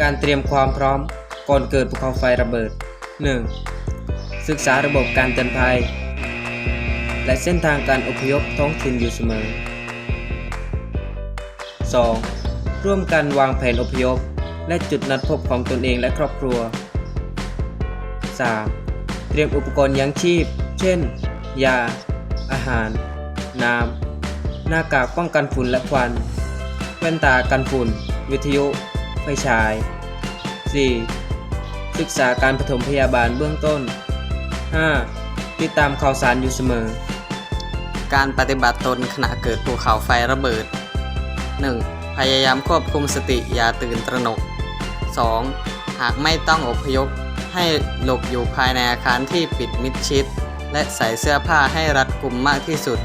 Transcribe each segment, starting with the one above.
การเตรียมความพร้อมก่อนเกิดภูเขาไฟระเบิด 1. ศึกษาระบบการเตือนภัย และเส้นทางการอพยพท้องถิ่นอยู่เสมอ 2. ร่วมกันวางแผนอพยพ และจุดนัดพบของตนเองและครอบครัว 3. เตรียมอุปกรณ์ยังชีพ เช่น ยา อาหาร น้ำ หน้ากากป้องกันฝุ่นและควัน แว่นตากันฝุ่น วิทยุ ฟฉาย 4. ศึกษาการปฐมพยาบาลเบื้องต้น 5. ติดตามข่าวสารอยู่เสมอ การปฏิบัติตนขณะเกิดภูเขาไฟระเบิด 1. พยายามควบคุมสติอย่าตื่นตระหนก 2. หากไม่ต้องอพยพให้หลบอยู่ภายในอาคารที่ปิดมิดชิด และใส่เสื้อผ้าให้รัดกุมมากที่สุด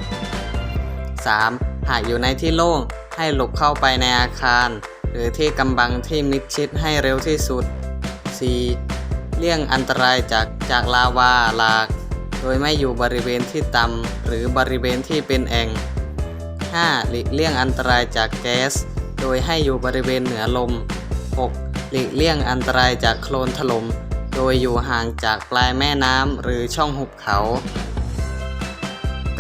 3. หากอยู่ในที่โล่งให้หลบเข้าไปในอาคาร หรือที่กำบังที่มิดชิดให้เร็วที่สุด 4. เลี่ยงอันตรายจากจากลาวาหลาก โดยไม่อยู่บริเวณที่ต่ำหรือบริเวณที่เป็นแอ่ง 5. หลีกเลี่ยงอันตรายจากแก๊ส โดยให้อยู่บริเวณเหนือลม 6. หลีกเลี่ยงอันตรายจากโคลนถล่ม โดยอยู่ห่างจากปลายแม่น้ำหรือช่องหุบเขา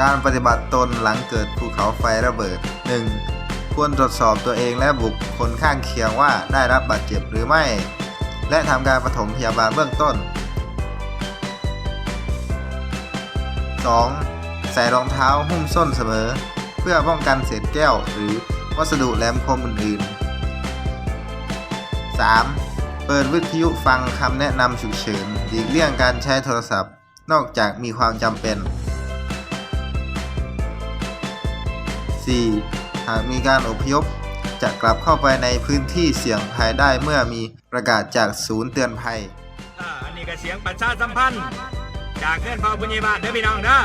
การปฏิบัติตนหลังเกิดภูเขาไฟระเบิด 1. ควรตรวจสอบตัวเองและบุคคลข้างเคียงว่าได้รับบาดเจ็บหรือไม่ และทำการปฐมพยาบาลเบื้องต้น 2. ใส่รองเท้าหุ้มส้นเสมอ เพื่อป้องกันเศษแก้วหรือวัสดุแหลมคมอื่นๆ 3. เปิดวิทยุฟังคำแนะนำฉุกเฉินหลีกเลี่ยงการใช้โทรศัพท์ นอกจากมีความจำเป็น 4. หากมีการอพยพ จะกลับเข้าไปในพื้นที่เสี่ยงภัยได้เมื่อมีประกาศจากศูนย์เตือนภัย อ่าอันนี้ก็เสียงประชาสัมพันธ์ จากเพื่อนพ่อผู้ใหญ่บ้านเด้อพี่น้องเด้อ